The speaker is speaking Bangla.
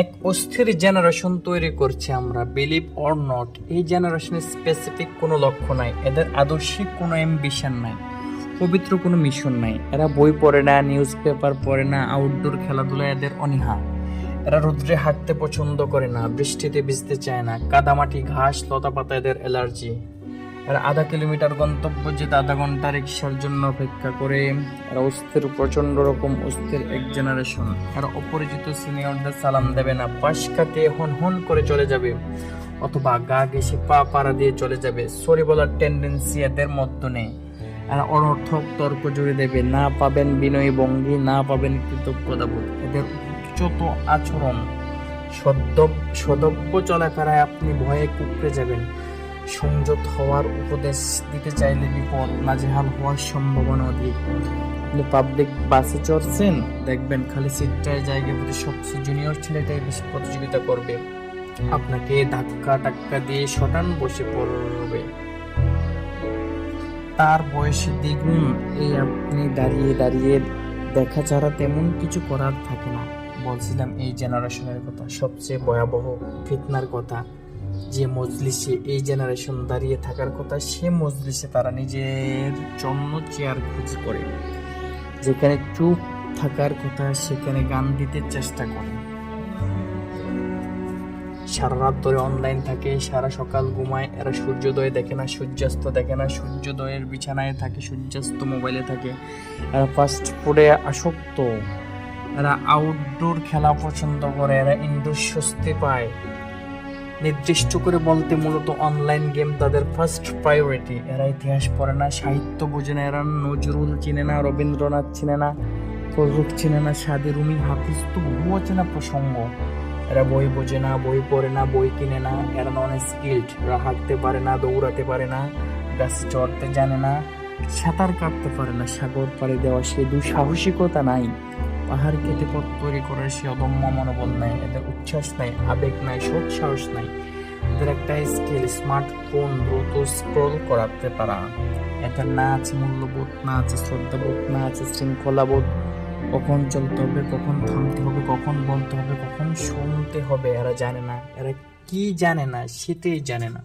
এক অস্থির জেনারেশন তৈরি করছে আমরা। বিলিভ অর নট এই জেনারেশনের স্পেসিফিক কোনো লক্ষ্য নাই। এদের আদর্শিক কোনো অ্যাম্বিশন নাই। পবিত্র কোনো মিশন নাই। এরা বই পড়ে না নিউজ পেপার পড়ে না আউটডোর খেলাধুলা এদের অনীহা। এরা রৌদ্রে হাঁটতে পছন্দ করে না, বৃষ্টিতে ভিজতে চায় না, কাদামাটি, ঘাস লতা পাতা এদের অ্যালার্জি এরা আধা কিলোমিটার গন্তব্য যেতে আধা ঘণ্টা রিক্সার জন্য অপেক্ষা করে। আর অস্থির প্রচণ্ড রকম অস্থির এক জেনারেশন আর অপরিচিত সিনিয়রদের সালাম দেবে না পাশ কাটিয়ে হন হন করে চলে যাবে। অথবা গা ঘেসে পা পাড়া দিয়ে চলে যাবে। সরি বলার টেন্ডেন্সি এদের মধ্যে নেই। আর অনর্থক তর্ক জুড়ে দেবে, না পাবেন বিনয়ী ভঙ্গি, না পাবেন কৃতজ্ঞতাবোধ। এদের উচ্চত আচরণ সদ্য সদব্য চলাফেরায় আপনি ভয়ে কুকড়ে যাবেন। সংযত হওয়ার উপদেশ দিতে চাইলে বিপদ নাজেহাল হওয়ার সম্ভাবনা অধিক। আপনি পাবলিক বাসে চড়ছেন, দেখবেন খালি সিটটায় জায়গায় প্রতি সবচেয়ে জুনিয়র ছেলেটাই বেশি প্রতিযোগিতা করবে। আপনাকে ধাক্কা টাক্কা দিয়ে শটান বসে পড়বে। তার বয়সে দেখুন এই আপনি দাঁড়িয়ে দাঁড়িয়ে দেখা ছাড়া তেমন কিছু করার থাকে না। বলছিলাম এই জেনারেশনের কথা, সবচেয়ে ভয়াবহ ফিতনার কথা। যে মজলিসে এই জেনারেশন দাঁড়িয়ে থাকার কথা, সে মজলিসে তারা নিজের জন্য চেয়ার খোঁজ করে। যেখানে চুপ থাকার কথা, সেখানে গান দিতে চেষ্টা করে। সারা রাত ধরে অনলাইন থাকে, সারা সকাল ঘুমায়, এরা সূর্যোদয় দেখে না, সূর্যাস্ত দেখে না, সূর্যোদয়ের বিছানায় থাকে, সূর্যাস্ত মোবাইলে থাকে। এরা ফাস্ট ফুডে আসক্ত। এরা আউটডোর খেলা পছন্দ করে, এরা ইনডোর স্বস্তি পায়। নির্দিষ্ট করে বলতে মূলত অনলাইন গেম তাদের ফার্স্ট প্রায়োরিটি এরা ইতিহাস পড়ে না, সাহিত্য বোঝে না এরা, নজরুল চিনে না, রবীন্দ্রনাথ চিনে না ফজরুল চিনে না সাদি রুমি হাফিজ তো বহু অচেনা প্রসঙ্গ। এরা বই বোঝে না, বই পড়ে না, বই কিনে না, এরা নন স্কিল্ড এরা হাঁটতে পারে না, দৌড়াতে পারে না গাছে চড়তে জানে না, সাঁতার কাটতে পারে না, সাগর পাড়ি দেওয়া সে দুঃসাহসিকতা নাই। পাহাড় কেটে পথ তৈরি করার সে অদম্য মনোবল নাই এদের উচ্ছ্বাস নাই আবেগ নাই সৎ সাহস নাই এদের একটা স্কিল, স্মার্টফোন, দ্রুত স্ক্রল করাতে পারা এদের না আছে মূল্যবোধ, না আছে শ্রদ্ধাবোধ, না আছে শৃঙ্খলাবোধ। কখন চলতে হবে, কখন থামতে হবে, কখন বলতে হবে, কখন শুনতে হবে, এরা জানে না। এরা কি জানে না, সেটাই জানে না।